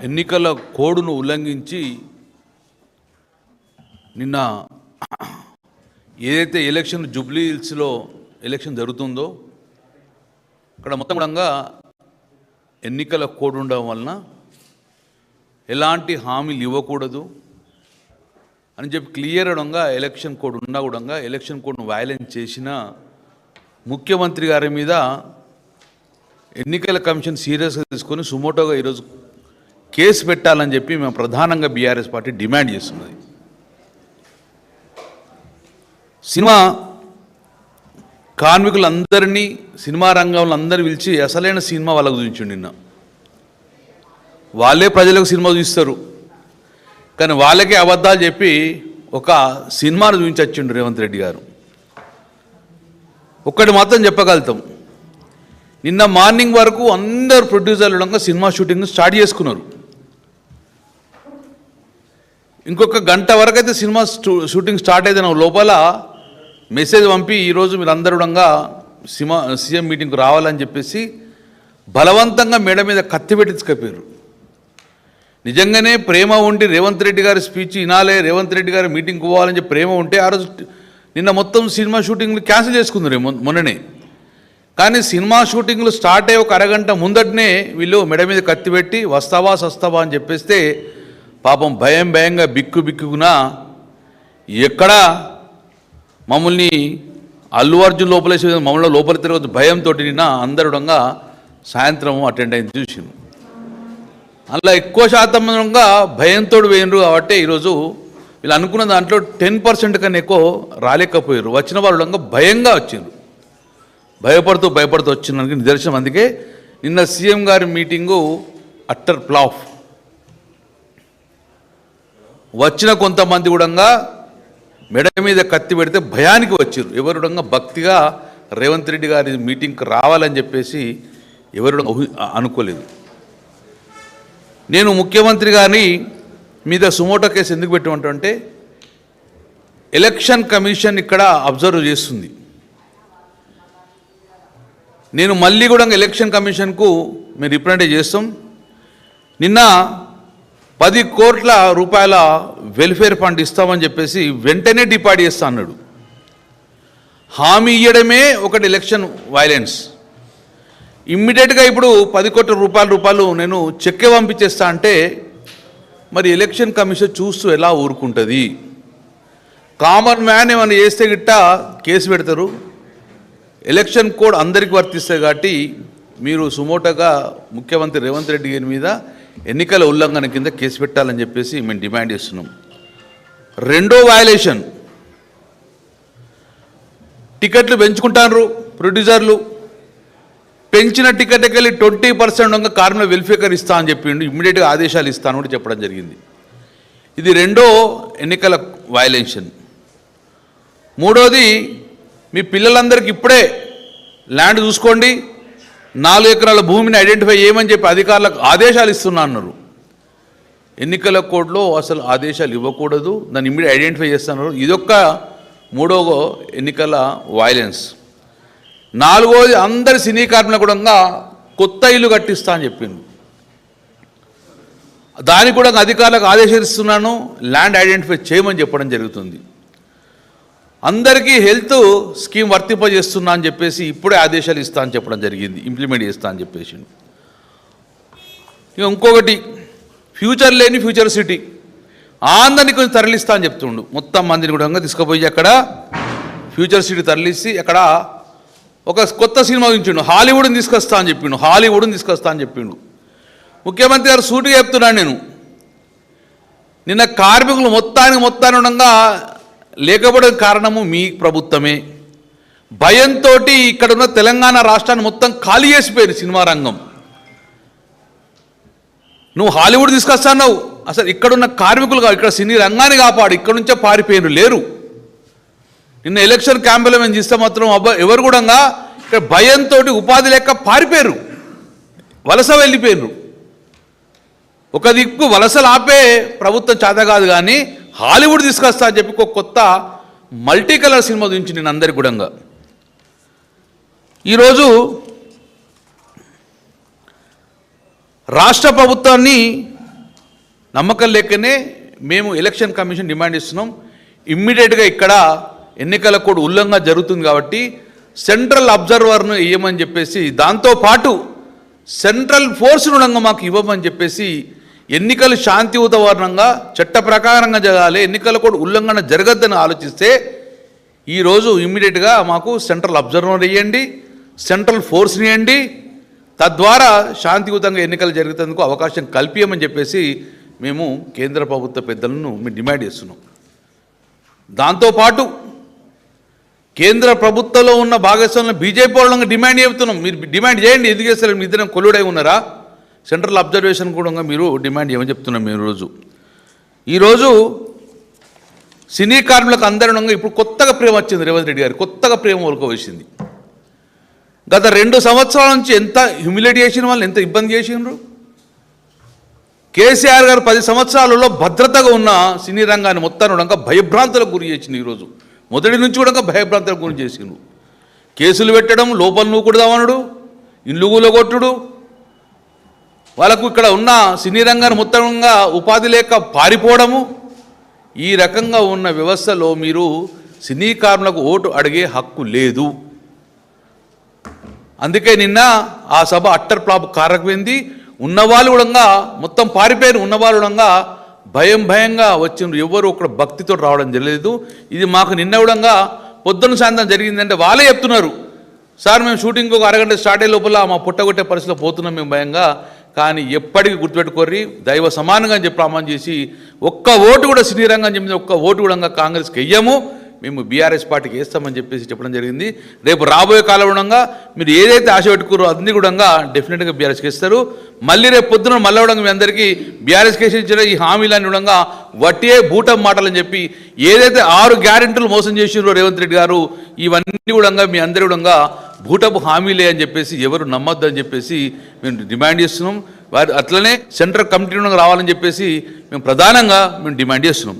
ఎన్నికల కోడ్ను ఉల్లంఘించి నిన్న ఏదైతే ఎలక్షన్ జూబ్లీ హిల్స్లో ఎలక్షన్ జరుగుతుందో అక్కడ మొత్తం కూడా ఎన్నికల కోడ్ ఉండడం వలన ఎలాంటి హామీలు ఇవ్వకూడదు అని చెప్పి క్లియర్ అవడంగా ఎలక్షన్ కోడ్ ఉన్నా కూడా ఎలక్షన్ కోడ్ను వైలెన్స్ చేసిన ముఖ్యమంత్రి గారి మీద ఎన్నికల కమిషన్ సీరియస్గా తీసుకొని సుమోటోగా ఈరోజు కేసు పెట్టాలని చెప్పి మేము ప్రధానంగా బీఆర్ఎస్ పార్టీ డిమాండ్ చేస్తున్నది. సినిమా కార్మికులందరినీ సినిమా రంగంలో అందరినీ పిలిచి అసలైన సినిమా వాళ్ళకు చూపించండి నిన్న. వాళ్ళే ప్రజలకు సినిమా చూపిస్తారు. కానీ వాళ్ళకే అబద్ధాలు చెప్పి ఒక సినిమాను చూపించొచ్చిండు రేవంత్ రెడ్డి గారు. ఒక్కటి మాత్రం చెప్పగలుగుతాం. నిన్న మార్నింగ్ వరకు అందరు ప్రొడ్యూసర్లు సినిమా షూటింగ్ స్టార్ట్ చేసుకున్నారు. ఇంకొక గంట వరకు అయితే సినిమా షూటింగ్ స్టార్ట్ అయితే లోపల మెసేజ్ పంపి ఈరోజు మీరు అందరూ సినిమా సీఎం మీటింగ్కి రావాలని చెప్పేసి బలవంతంగా మేడ మీద కత్తి పెట్టించుకపోయారు నిజంగానే ప్రేమ ఉండి రేవంత్ రెడ్డి గారి స్పీచ్ వినాలే రేవంత్ రెడ్డి గారి మీటింగ్కి పోవాలని చెప్పి ప్రేమ ఉంటే ఆ రోజు నిన్న మొత్తం సినిమా షూటింగ్లు క్యాన్సిల్ చేసుకుందరు మొన్ననే. కానీ సినిమా షూటింగ్లు స్టార్ట్ అయ్యి ఒక అరగంట ముందటనే వీళ్ళు మెడ మీద కత్తి పెట్టి వస్తావా సస్తావా అని చెప్పేస్తే పాపం భయం భయంగా బిక్కు బిక్కుకున్నా ఎక్కడ మమ్మల్ని అల్లు అర్జున్ లోపలేసే మమ్మల్ని లోపల తిరగదు భయంతో నిన్న అందరుడంగా సాయంత్రం అటెండ్ అయింది చూసిండు అందులో ఎక్కువ శాతంగా భయంతో వేయరు కాబట్టి ఈరోజు వీళ్ళు అనుకున్న దాంట్లో టెన్ పర్సెంట్ కన్నా ఎక్కువ రాలేకపోయారు వచ్చిన వాళ్ళు భయంగా వచ్చిండ్రు. భయపడుతూ భయపడుతూ వచ్చినందుకు నిదర్శనం. అందుకే నిన్న సీఎం గారి మీటింగు అట్టర్ ప్లాఫ్. వచ్చిన కొంతమంది కూడా మెడ మీద కత్తి పెడితే భయానికి వచ్చారు ఎవరు భక్తిగా రేవంత్ రెడ్డి గారి మీటింగ్కి రావాలని చెప్పేసి ఎవరు అనుకోలేదు. నేను ముఖ్యమంత్రి గారిని మీద సుమోటో కేసు ఎందుకు పెట్టమంటే ఎలక్షన్ కమిషన్ ఇక్కడ అబ్జర్వ్ చేస్తుంది. నేను మళ్ళీ కూడా ఎలక్షన్ కమిషన్కు మేము రిప్రజెంట్ చేస్తాం. నిన్న పది కోట్ల రూపాయల వెల్ఫేర్ ఫండ్ ఇస్తామని చెప్పేసి వెంటనే డిపాడ్ చేస్తా అన్నాడు. హామీ ఇవ్వడమే ఒకటి ఎలక్షన్ వైలెన్స్ ఇమ్మీడియట్గా ఇప్పుడు పది కోట్ల రూపాయల రూపాయలు నేను చెక్కే పంపించేస్తా అంటే మరి ఎలక్షన్ కమిషన్ చూస్తూ ఎలా ఊరుకుంటుంది? కామన్ మ్యాన్ ఏమైనా చేస్తే గిట్ట కేసు పెడతారు? ఎలక్షన్ కోడ్ అందరికీ వర్తిస్తాయి కాబట్టి మీరు సుమోటోగా ముఖ్యమంత్రి రేవంత్ రెడ్డి గారి మీద ఎన్నికల ఉల్లంఘన కింద కేసు పెట్టాలని చెప్పేసి మేము డిమాండ్ చేస్తున్నాం. రెండో వయలేషన్ టికెట్లు పెంచుకుంటారు ప్రొడ్యూసర్లు పెంచిన టికెట్కి వెళ్ళి ట్వంటీ పర్సెంట్ ఇంకా కార్మిక వెల్ఫేర్ ఇస్తా అని చెప్పిండు. ఇమ్మీడియట్గా ఆదేశాలు ఇస్తాను కూడా చెప్పడం జరిగింది. ఇది రెండో ఎన్నికల వయలేషన్ మూడోది మీ పిల్లలందరికీ ఇప్పుడే ల్యాండ్ చూసుకోండి. నాలుగు ఎకరాల భూమిని ఐడెంటిఫై చేయమని చెప్పి అధికారులకు ఆదేశాలు ఇస్తున్నా అన్నారు. ఎన్నికల కోడ్లో అసలు ఆదేశాలు ఇవ్వకూడదు దాన్ని ఇమ్మీడియట్ ఐడెంటిఫై చేస్తున్నారు ఇదొక్క మూడవ ఎన్నికల వైలెన్స్ నాలుగోది అందరి సినీ కార్మికులకు కూడా కొత్త ఇల్లు కట్టిస్తా అని చెప్పింది దానికి కూడా అధికారులకు ఆదేశిస్తున్నాను ల్యాండ్ ఐడెంటిఫై చేయమని చెప్పడం జరుగుతుంది. అందరికీ హెల్త్ స్కీమ్ వర్తింపజేస్తున్నా అని చెప్పేసి ఇప్పుడే ఆదేశాలు ఇస్తా అని చెప్పడం జరిగింది ఇంప్లిమెంట్ చేస్తా అని చెప్పేసి. ఇక ఇంకొకటి ఫ్యూచర్ లేని ఫ్యూచర్ సిటీ అందరినీ కొంచెం తరలిస్తా అని చెప్తుండు. మొత్తం మందిని కూడా తీసుకుపోయి అక్కడ ఫ్యూచర్ సిటీ తరలిసి అక్కడ ఒక కొత్త సినిమా ఉంచిండు హాలీవుడ్ని తీసుకొస్తా అని చెప్పిండు. హాలీవుడ్ని తీసుకొస్తా అని చెప్పిండు. ముఖ్యమంత్రి గారు సూటిగా చెప్తున్నాను నేను. నిన్న కార్మికులు మొత్తానికి మొత్తాన్ని ఉండగా లేకపోవడం కారణము మీ ప్రభుత్వమే. భయంతో ఇక్కడ ఉన్న తెలంగాణ రాష్ట్రాన్ని మొత్తం ఖాళీ చేసిపోయింది సినిమా రంగం. నువ్వు హాలీవుడ్ తీసుకొస్తావు అసలు ఇక్కడున్న కార్మికులు కాదు, ఇక్కడ సినీ రంగాన్ని కాపాడు ఇక్కడ నుంచే పారిపోయిన లేరు. నిన్న ఎలక్షన్ క్యాంపెయిన్ మేము చేస్తే మాత్రం అబ్బా ఎవరు కూడా ఇక్కడ భయంతో ఉపాధి లేక పారిపోయారు వలస వెళ్ళిపోయారు ఒక దిక్కు వలసలు ఆపే ప్రభుత్వం చేత కాదు కానీ హాలీవుడ్ తీసుకొస్తా అని చెప్పి ఒక కొత్త మల్టీ కలర్ సినిమా గురించి నేను అందరి గుడంగా. ఈరోజు రాష్ట్ర ప్రభుత్వాన్ని నమ్మకం లేకనే మేము ఎలక్షన్ కమిషన్ డిమాండ్ ఇస్తున్నాం ఇమ్మీడియట్గా ఇక్కడ ఎన్నికల కోడ్ ఉల్లంఘన జరుగుతుంది కాబట్టి సెంట్రల్ అబ్జర్వర్ను ఇవ్వమని చెప్పేసి దాంతోపాటు సెంట్రల్ ఫోర్స్ రుణంగా మాకు ఇవ్వమని చెప్పేసి ఎన్నికలు శాంతియుతవర్ణంగా చట్ట ప్రకారంగా జరగాలి ఎన్నికల కూడా ఉల్లంఘన జరగద్దని ఆలోచిస్తే ఈరోజు ఇమ్మీడియట్గా మాకు సెంట్రల్ అబ్జర్వర్ ఇవ్వండి సెంట్రల్ ఫోర్స్ని ఇవ్వండి తద్వారా శాంతియుతంగా ఎన్నికలు జరిగేందుకు అవకాశం కల్పించమని చెప్పేసి మేము కేంద్ర ప్రభుత్వ పెద్దలను మేము డిమాండ్ చేస్తున్నాం. దాంతోపాటు కేంద్ర ప్రభుత్వంలో ఉన్న భాగస్వాములను బీజేపీ వాళ్ళని డిమాండ్ చెబుతున్నాం మీరు డిమాండ్ చేయండి ఎందుకు చేస్తారు మీ ఇద్దరం కొల్లుడై ఉన్నారా? సెంట్రల్ అబ్జర్వేషన్ కూడా మీరు డిమాండ్ ఏమని చెప్తున్నాం మేము రోజు ఈరోజు సినీ కార్మికులకు అందరినంగా ఇప్పుడు కొత్తగా ప్రేమ వచ్చింది రేవంత్ రెడ్డి గారు కొత్తగా ప్రేమ వరకు వచ్చింది గత రెండు సంవత్సరాల నుంచి ఎంత హ్యూమిలేట్ చేసిన వాళ్ళు ఎంత ఇబ్బంది చేసిండ్రు? కేసీఆర్ గారు పది సంవత్సరాలలో భద్రతగా ఉన్న సినీ రంగాన్ని మొత్తాన్ని కూడా భయభ్రాంతులకు గురి చేసింది ఈరోజు. మొదటి నుంచి కూడా భయభ్రాంతులకు గురి చేసిండు కేసులు పెట్టడం లోపల నువ్వు కూడదామనుడు ఇల్లు కూలగొట్టుడు వాళ్ళకు ఇక్కడ ఉన్న సినీ రంగాన్ని మొత్తంగా ఉపాధి లేక పారిపోవడము ఈ రకంగా ఉన్న వ్యవస్థలో మీరు సినీ కార్మికులకు ఓటు అడిగే హక్కు లేదు. అందుకే నిన్న ఆ సభ అట్టర్ ప్లాప్ కారకపోయింది ఉన్నవాళ్ళు కూడా మొత్తం పారిపోయిన ఉన్నవాళ్ళు కూడా భయం భయంగా వచ్చిండ్రు. ఎవరు ఒక భక్తితో రావడం జరగలేదు. ఇది మాకు నిన్న కూడా పొద్దున్న సాయంత్రం జరిగిందంటే వాళ్ళే చెప్తున్నారు. సార్ మేము షూటింగ్ ఒక అరగంట స్టార్ట్ అయ్యే లోపల మా పుట్టగొట్టే పరిస్థితిలో పోతున్నాం. మేము భయంగా కానీ ఎప్పటికీ గుర్తుపెట్టుకోర్రి దైవ సమానంగా అని చెప్పి ప్రమాణం చేసి ఒక్క ఓటు కూడా సినీ రంగం చెప్పింది ఒక్క ఓటు కూడా కాంగ్రెస్కి వెయ్యము. మేము బీఆర్ఎస్ పార్టీకి వేస్తామని చెప్పేసి చెప్పడం జరిగింది. రేపు రాబోయే కాలంలో మీరు ఏదైతే ఆశ పెట్టుకురో అన్ని కూడా డెఫినెట్గా బీఆర్ఎస్కి ఇస్తారు మళ్ళీ రేపు పొద్దున మళ్ళీ కూడా మీ అందరికీ బీఆర్ఎస్ కేసు ఇచ్చిన ఈ హామీలన్నీ కూడా వట్టియే బూటం మాటలని చెప్పి ఏదైతే ఆరు గ్యారెంటీలు మోసం చేసినారో రేవంత్ రెడ్డి గారు ఇవన్నీ కూడా మీ అందరి కూడా భూటపు హామీలే అని చెప్పేసి ఎవరు నమ్మొద్దు అని చెప్పేసి మేము డిమాండ్ చేస్తున్నాం. వారి అట్లనే సెంట్రల్ కమిటీ నుండి రావాలని చెప్పేసి మేము ప్రధానంగా మేము డిమాండ్ చేస్తున్నాం.